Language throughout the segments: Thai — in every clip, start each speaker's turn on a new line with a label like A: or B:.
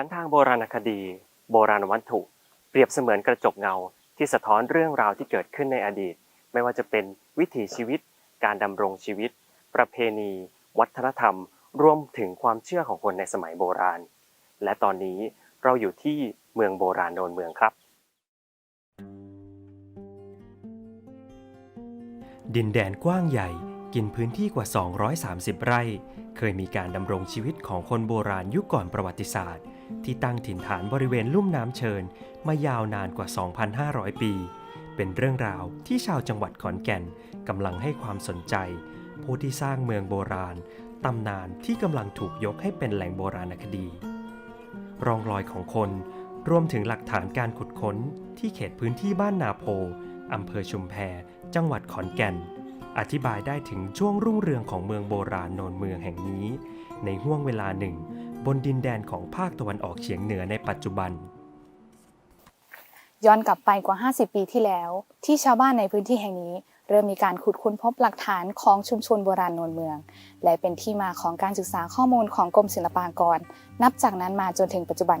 A: านทางโบราณคดี โบราณวัตถุ เปรียบเสมือนกระจกเงาที่สะท้อนเรื่องราวที่เกิดขึ้นในอดีต ไม่ว่าจะเป็นวิถีชีวิต การดำรงชีวิต ประเพณี วัฒนธรรม รวมถึงความเชื่อของคนในสมัยโบราณ และตอนนี้เราอยู่ที่เมืองโบราณโนนเมืองครับ
B: ดินแดนกว้างใหญ่กินพื้นที่กว่า 230 ไร่ เคยมีการดำรงชีวิตของคนโบราณยุคก่อนประวัติศาสตร์ ที่ตั้งถิ่นฐานบริเวณลุ่มน้ำเชิญ มายาวนานกว่า 2,500 ปี เป็นเรื่องราวที่ชาวจังหวัดขอนแก่นกำลังให้ความสนใจ ผู้ที่สร้างเมืองโบราณตำนานที่กำลังถูกยกให้เป็นแหล่งโบราณคดี รองรอยของคนรวมถึงหลักฐานการขุดค้นที่เขตพื้นที่บ้านนาโพอำเภอชุมแพ จังหวัดขอนแก่น อธิบายได้ถึงช่วงรุ่งเรืองของเมืองโบราณโนนเมืองแห่งนี้ ในห่วงเวลาหนึ่ง บนดินแดนของภาคตะวันออกเฉียงเหนือในปัจจุบัน
C: ย้อนกลับไปกว่า 50 ปีที่แล้ว ที่ชาวบ้านในพื้นที่แห่งนี้ เริ่มมีการขุดค้นพบหลักฐานของชุมชนโบราณโนนเมือง และเป็นที่มาของการศึกษาข้อมูลของกรมศิลปากร นับจากนั้นมาจนถึงปัจจุบัน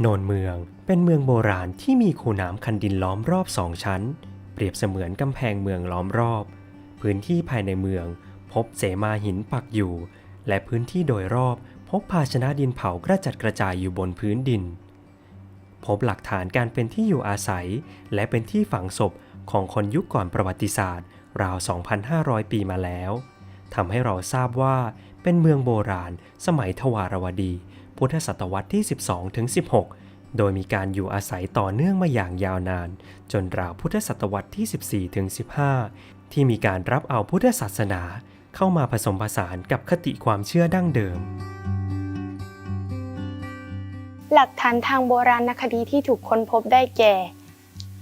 B: โนนเมืองเป็นเมืองโบราณที่มีคูน้ำคันดินล้อมรอบสองชั้น เปรียบเสมือนกำแพงเมืองล้อมรอบ พื้นที่ภายในเมือง พบเสมาหินปักอยู่ และพื้นที่โดยรอบพบภาชนะดินเผากระจัดกระจายอยู่บนพื้นดิน พบหลักฐานการเป็นที่อยู่อาศัย และเป็นที่ฝังศพของคนยุคก่อนประวัติศาสตร์ ราว 2,500 ปีมาแล้วทำให้เราทราบว่าเป็นเมืองโบราณ สมัยทวารวดี พุทธศตวรรษที่ 12ถึง16 โดยมีการอยู่อาศัยต่อเนื่องมาอย่างยาวนาน จนราวพุทธศตวรรษที่ 14ถึง15 ที่มีการรับเอาพุทธศาสนาเข้ามาผสมผสานกับคติความเชื่อดั้งเดิม
D: หลักฐานทางโบราณคดีที่ถูกค้นพบได้แก่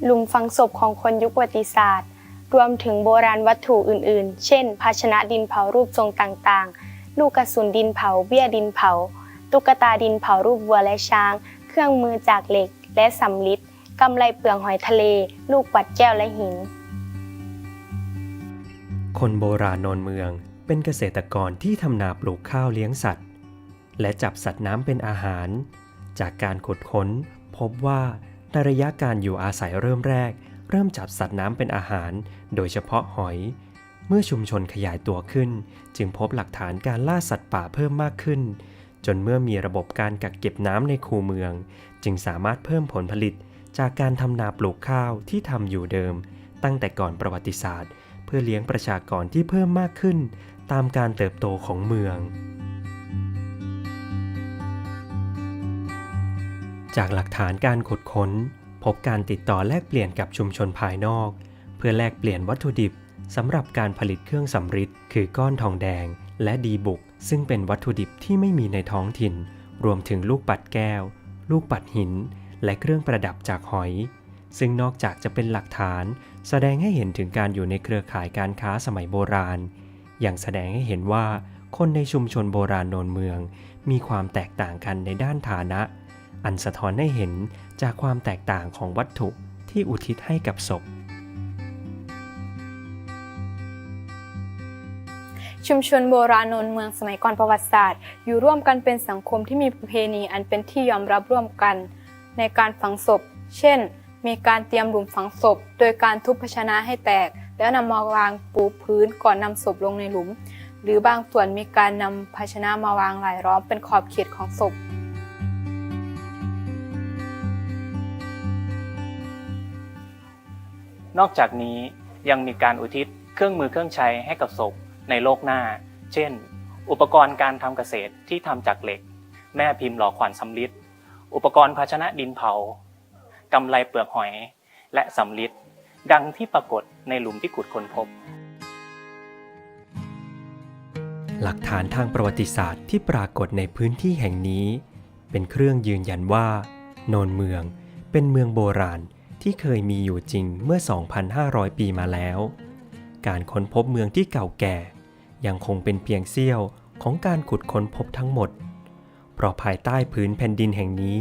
D: หลุมฝังศพของคนยุคประวัติศาสตร์ รวมถึงโบราณวัตถุอื่น ๆ เช่น ภาชนะดินเผารูปทรงต่างๆ ลูกกระสุนดินเผา เบี้ยดินเผา ตุ๊กตาดินเผารูปวัวและช้าง เครื่องมือจากเหล็กและสำลิดกำไลเปลืองหอยทะเล ลูกปัดแก้วและหิน
B: คนโบราณโนนเมืองเป็นเกษตรกรที่ทำนาปลูกข้าวเลี้ยงสัตว์ และจับสัตว์น้ำเป็นอาหาร จากการขุดค้น พบว่าในระยะการอยู่อาศัยเริ่มแรก เริ่มจับสัตว์น้ำเป็นอาหาร โดยเฉพาะหอย เมื่อชุมชนขยายตัวขึ้น จึงพบหลักฐานการล่าสัตว์ป่าเพิ่มมากขึ้น จนเมื่อมีระบบการกักเก็บน้ำในคูเมือง จึงสามารถเพิ่มผลผลิตจากการทำนาปลูกข้าวที่ทำอยู่เดิม ตั้งแต่ก่อนประวัติศาสตร์ เพื่อเลี้ยงประชากรที่เพิ่มมากขึ้น ตามการเติบโตของเมือง จากหลักฐานการขุดค้น พบการติดต่อแลกเปลี่ยนกับชุมชนภายนอก เพื่อแลกเปลี่ยนวัตถุดิบสำหรับการผลิตเครื่องสำริดคือก้อนทองแดงและดีบุก ซึ่งเป็นวัตถุดิบที่ไม่มีในท้องถิ่น รวมถึงลูกปัดแก้ว ลูกปัดหิน และเครื่องประดับจากหอย ซึ่งนอกจากจะเป็นหลักฐาน แสดงให้เห็นถึงการอยู่ในเครือข่ายการค้าสมัยโบราณยังแสดงให้เห็นว่า คนในชุมชนโบราณโนนเมือง มีความแตกต่างกันในด้านฐานะ อันสะท้อนให้เห็นจากความแตกต่างของวัตถุที่อุทิศให้กับศพ
E: ชุมชนโบราณนนเมืองสมัยก่อนประวัติศาสตร์ อยู่ร่วมกันเป็นสังคมที่มีประเพณีอันเป็นที่ยอมรับร่วมกัน ในการฝังศพ เช่น มีการเตรียมหลุมฝังศพ โดยการทุบภาชนะให้แตก แล้วนำมาวางปูพื้นก่อนนำศพลงในหลุม หรือบางส่วนมีการนำภาชนะมาวางรายล้อมเป็นขอบเขตของศพ
F: นอกจากนี้ยังมีการอุทิศเครื่องมือเครื่องใช้ให้กับศพ ในโลกหน้า เช่น อุปกรณ์การทำเกษตรที่ทำจากเหล็ก แม่พิมพ์หล่อขวัญสำลิดอุปกรณ์ภาชนะดินเผากำไลเปลือกหอย และสำลิดดังที่ปรากฏในหลุมที่ขุดค้นพบ
B: หลักฐานทางประวัติศาสตร์ที่ปรากฏในพื้นที่แห่งนี้ เป็นเครื่องยืนยันว่า โนนเมืองเป็นเมืองโบราณที่เคยมีอยู่จริงเมื่อ 2,500 ปีมาแล้ว การค้นพบเมืองที่เก่าแก่ ยังคงเป็นเพียงเสี้ยวของการขุดค้นพบทั้งหมด เพราะภายใต้พื้นแผ่นดินแห่งนี้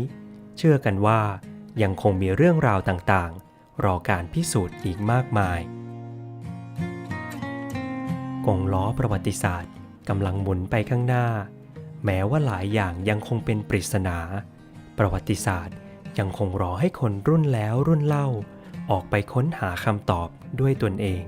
B: เชื่อกันว่ายังคงมีเรื่องราวต่างๆ รอการพิสูจน์อีกมากมาย กงล้อประวัติศาสตร์กำลังหมุนไปข้างหน้า แม้ว่าหลายอย่างยังคงเป็นปริศนา ประวัติศาสตร์ยังคงรอให้คนรุ่นแล้วรุ่นเล่า ออกไปค้นหาคำตอบด้วยตนเอง